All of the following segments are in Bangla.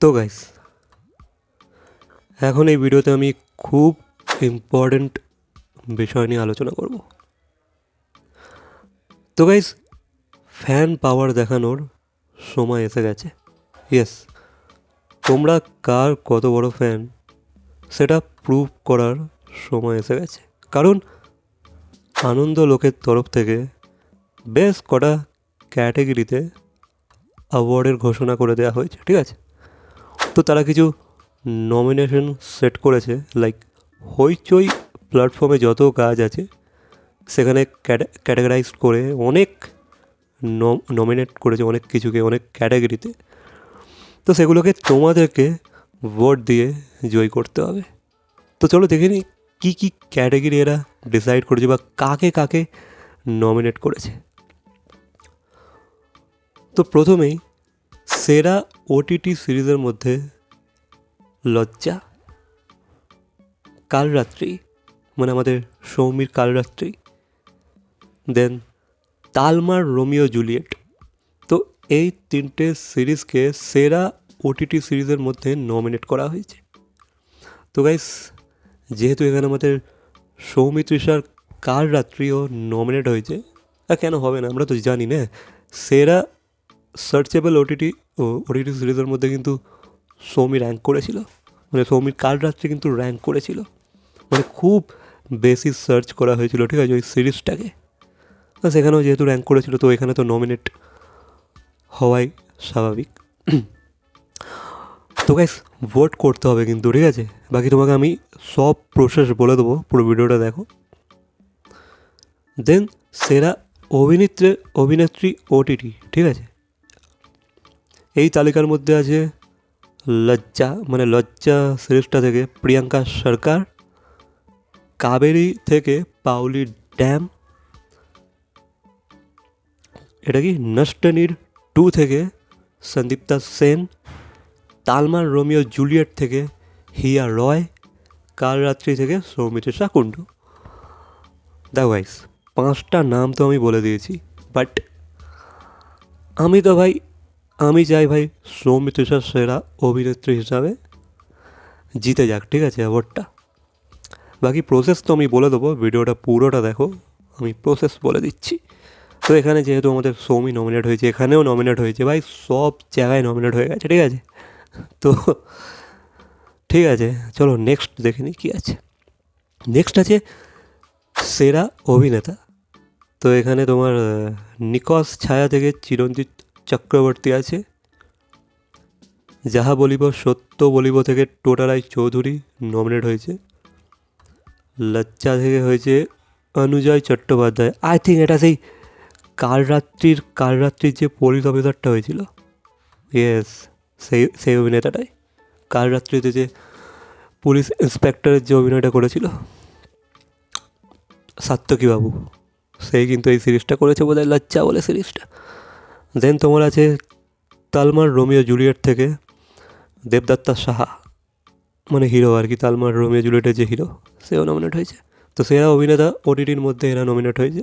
তো গাইস এখন এই ভিডিওতে আমি খুব ইম্পর্ট্যান্ট বিষয় নিয়ে আলোচনা করব। তো গাইস ফ্যান পাওয়ার দেখানোর সময় এসে গেছে। ইয়েস তোমরা কার কত বড় ফ্যান সেটা প্রুভ করার সময় এসে গেছে। কারণ আনন্দ লোকের তরফ থেকে বেশ কটা ক্যাটাগরিতে অ্যাওয়ার্ডের ঘোষণা করে দেওয়া হয়েছে, ঠিক আছে? তো তারা কিছু নমিনেশন সেট করেছে লাইক হইচই প্ল্যাটফর্মে যত কাজ আছে, সেখানে ক্যাটাগরাইজ করে অনেক নমিনেট করেছে অনেক কিছুকে, অনেক ক্যাটাগরিতে তো সেগুলোকে তোমাদেরকে ভোট দিয়ে জয় করতে হবে। তো চলো দেখে নিই, কী কী ক্যাটাগরি এরা ডিসাইড করেছে বা কাকে কাকে নমিনেট করেছে। তো প্রথমেই সেরা ওটিটি সিরিজের মধ্যে লজ্জা কাল রাত্রি মানে আমাদের সৌমির কাল রাত্রি দেন তালমার রোমিও জুলিয়েট। তো এই তিনটে সিরিজকে সেরা ওটিটি সিরিজের মধ্যে নমিনেট করা হয়েছে। তো গাইস যেহেতু এখানে আমাদের সৌমিত্রিষার কাল রাত্রিও নমিনেট হয়েছে কেন হবে না? আমরা তো জানি না। সেরা সার্চেবল ওটিটি ও ওটিটি সিরিজের মধ্যে কিন্তু সৌমি র্যাঙ্ক করেছিল। মানে সৌমির কাল রাত্রে কিন্তু র্যাঙ্ক করেছিল। মানে খুব বেশি সার্চ করা হয়েছিল, ঠিক আছে, ওই সিরিজটাকে। সেখানেও যেহেতু র্যাঙ্ক করেছিল, তো এখানে তো নমিনেট হওয়াই স্বাভাবিক। তো গাইস ভোট করতে হবে কিন্তু, ঠিক আছে? বাকি তোমাকে আমি সব প্রসেস বলে দেবো, পুরো ভিডিওটা দেখো। দেন সেরা অভিনেত্রী অভিনেত্রী ওটিটি ঠিক আছে? এই তালিকার মধ্যে আছে লজ্জা মানে লজ্জা সিরিজটা থেকে প্রিয়াঙ্কা সরকার, কাবেরি থেকে পাউলি ড্যাম, এটা কি নষ্টনীর টু থেকে সন্দীপ্তা সেন, তালমার রোমিও জুলিয়েট থেকে হিয়া রয় কাল রাত্রি থেকে সৌমিত্রিষা কুণ্ডু। দ্য ওয়াইস পাঁচটা নাম তো আমি বলে দিয়েছি বাট আমি তো ভাই আমি চাই ভাই সৌমিত্রিষা সেরা অভিনেত্রী হিসাবে জিতে যাক, ঠিক আছে অ্যাওয়ার্ডটা বাকি প্রসেস তো আমি বলে দেবো, ভিডিওটা পুরোটা দেখো, আমি প্রসেস বলে দিচ্ছি। তো এখানে যেহেতু আমাদের সৌমি নমিনেট হয়েছে, এখানেও নমিনেট হয়েছে, ভাই সব জায়গায় নমিনেট হয়ে গেছে, ঠিক আছে? তো ঠিক আছে, চলো নেক্সট দেখে নিই কী আছে। নেক্সট আছে সেরা অভিনেতা। তো এখানে তোমার নিকস ছায়া থেকে চিরঞ্জিত চক্রবর্তী আছে। যাহা বলিব সত্য বলিব থেকে টোটারাই চৌধুরী নমিনেট হয়েছে। লজ্জা থেকে হয়েছে অনুজয় চট্টোপাধ্যায়। আই থিঙ্ক এটা সেই কালরাত্রির কালরাত্রির যে পুলিশ অফিসারটা হয়েছিল। ইয়েস সেই সেই অভিনেতাটাই। কাল রাত্রিতে যে পুলিশ ইন্সপেক্টরের যে অভিনয়টা করেছিল সাত্তকী বাবু সেই কিন্তু এই সিরিজটা করেছে বোধ হয় লজ্জা বলে সিরিজটা দেন তোমার আছে তালমার রোমিও জুলিয়েট থেকে দেবদত্তা সাহা মানে হিরো আর কি, তালমার রোমিও জুলিয়েটের যে হিরো সেও নমিনেট হয়েছে। তো সেরা অভিনেতা ওটিটির মধ্যে এরা নমিনেট হয়েছে।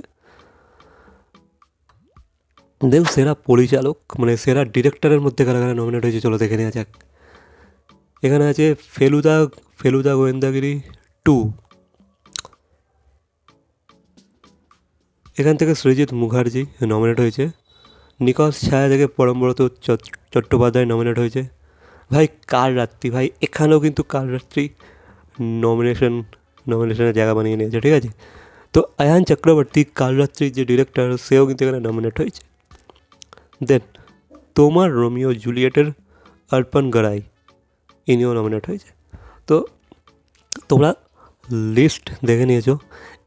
দেন সেরা পরিচালক মানে সেরা ডিরেক্টরের মধ্যে কারা কারা নমিনেট হয়েছে, চলো দেখে নেওয়া যাক। এখানে আছে ফেলুদা ফেলুদা গোয়েন্দাগিরি টু এখান থেকে সৃজিৎ মুখার্জি নমিনেট হয়েছে। নিকশ ছায়া থেকে পরমব্রত চট- চট্টোপাধ্যায় নমিনেট হয়েছে। ভাই, কাল রাত্রি, ভাই, এখানেও কিন্তু কাল রাত্রি নমিনেশন নমিনেশনের জায়গা বানিয়ে নিয়েছে, ঠিক আছে? তো আয়ান চক্রবর্তী, কাল রাত্রির যে ডিরেক্টর সেও কিন্তু এখানে নমিনেট হয়েছে। দেন তোমার রোমিও জুলিয়েটের অর্পণ গড়াই, ইনিও নমিনেট হয়েছে। তো তোমরা লিস্ট দেখে নিয়েছো।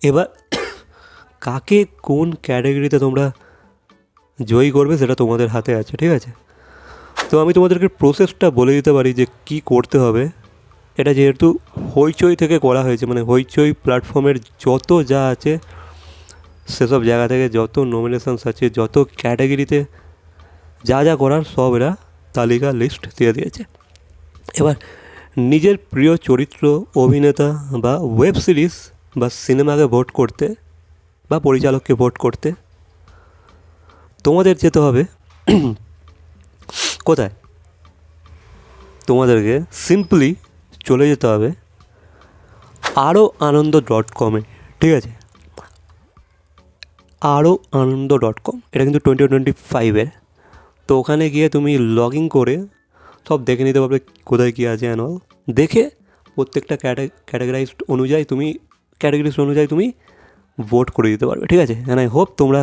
এবার, কাকে কোন ক্যাটাগরিতে তোমরা জয়ী করবে সেটা তোমাদের হাতে আছে, ঠিক আছে? তো আমি তোমাদেরকে প্রসেসটা বলে দিতে পারি যে কি করতে হবে। এটা যেহেতু হইচই থেকে করা হয়েছে মানে হইচই প্ল্যাটফর্মের যত যা আছে, সেসব জায়গা থেকে যত নমিনেশনস আছে, যত ক্যাটাগরিতে যা যা করার, সব এরা তালিকা লিস্ট দিয়ে দিয়েছে। এবার নিজের প্রিয় চরিত্র, অভিনেতা বা ওয়েব সিরিজ বা সিনেমাকে ভোট করতে বা পরিচালককে ভোট করতে তোমাদের যেতে হবে। কোথায়? তোমাদেরকে সিম্পলি চলে যেতে হবে আরও আনন্দ ডট কমে ঠিক আছে? আরও আনন্দ ডট কম এটা কিন্তু টোয়েন্টি টোয়েন্টি ফাইভের তো ওখানে গিয়ে তুমি লগ ইন করে সব দেখে নিতে পারবে কোথায় কী আছে অ্যানুয়াল দেখে প্রত্যেকটা ক্যাটাগরাইজ অনুযায়ী তুমি ক্যাটাগরিজ অনুযায়ী তুমি ভোট করে দিতে পারবে, ঠিক আছে? অ্যান্ড আই হোপ তোমরা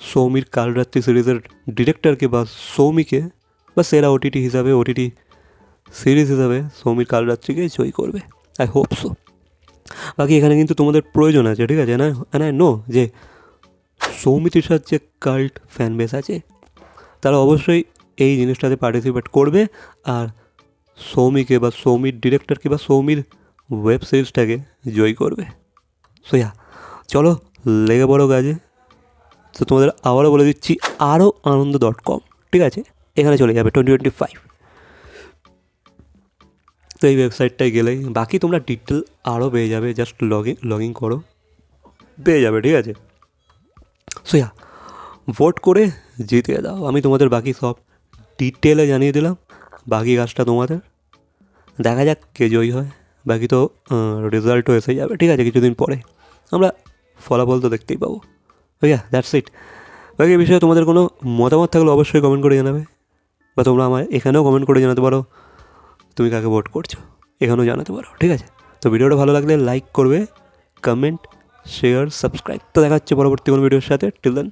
সৌমির কালরাত্রি সিরিজের ডিরেক্টরকে বা সৌমিকে বা সেরা ওটিটি হিসাবে, ওটিটি সিরিজ হিসাবে সৌমির কালরাত্রিকে জয় করবে। আই হোপ সো বাকি এখানে কিন্তু তোমাদের প্রয়োজন আছে, ঠিক আছে? না আই নো যে সৌমিত্রিষার যে কাল্ট ফ্যান বেস আছে, তারা অবশ্যই এই জিনিসটাতে পার্টিসিপেট করবে আর সৌমিকে বা সৌমির ডিরেক্টরকে বা সৌমির ওয়েব সিরিজটাকে জয় করবে। সোয়া চলো লেগে পড়ো কাজে তো তোমাদের আবারও বলে দিচ্ছি আরও আনন্দ ডট কম, ঠিক আছে? এখানে চলে যাবে টোয়েন্টি টোয়েন্টি ফাইভ তো এই ওয়েবসাইটটায় গেলেই, বাকি তোমরা ডিটেল আরও পেয়ে যাবে just log in log in করো, পেয়ে যাবে, ঠিক আছে? সো ইয়া ভোট করে জিতিয়ে দাও। আমি তোমাদের বাকি সব ডিটেলে জানিয়ে দিলাম, বাকি কাজটা তোমাদের। দেখা যাক কে জয়ী হয়। বাকি তো রেজাল্টও এসে যাবে, ঠিক আছে? কিছুদিন পরে। আমরা ফলাফল তো দেখতেই পাবো। ওইয়া দ্যাটস ইট বাকি বিষয়ে তোমাদের কোনো মতামত থাকলে অবশ্যই কমেন্ট করে জানাবে। বা তোমরা আমার এখানেও কমেন্ট করে জানাতে পারো। তুমি কাকে ভোট করছ, এখানেও জানাতে পারো, ঠিক আছে? তো ভিডিওটা ভালো লাগলে লাইক করবে কমেন্ট শেয়ার সাবস্ক্রাইব তো দেখাচ্ছে পরবর্তী কোনো ভিডিওর সাথে। Till then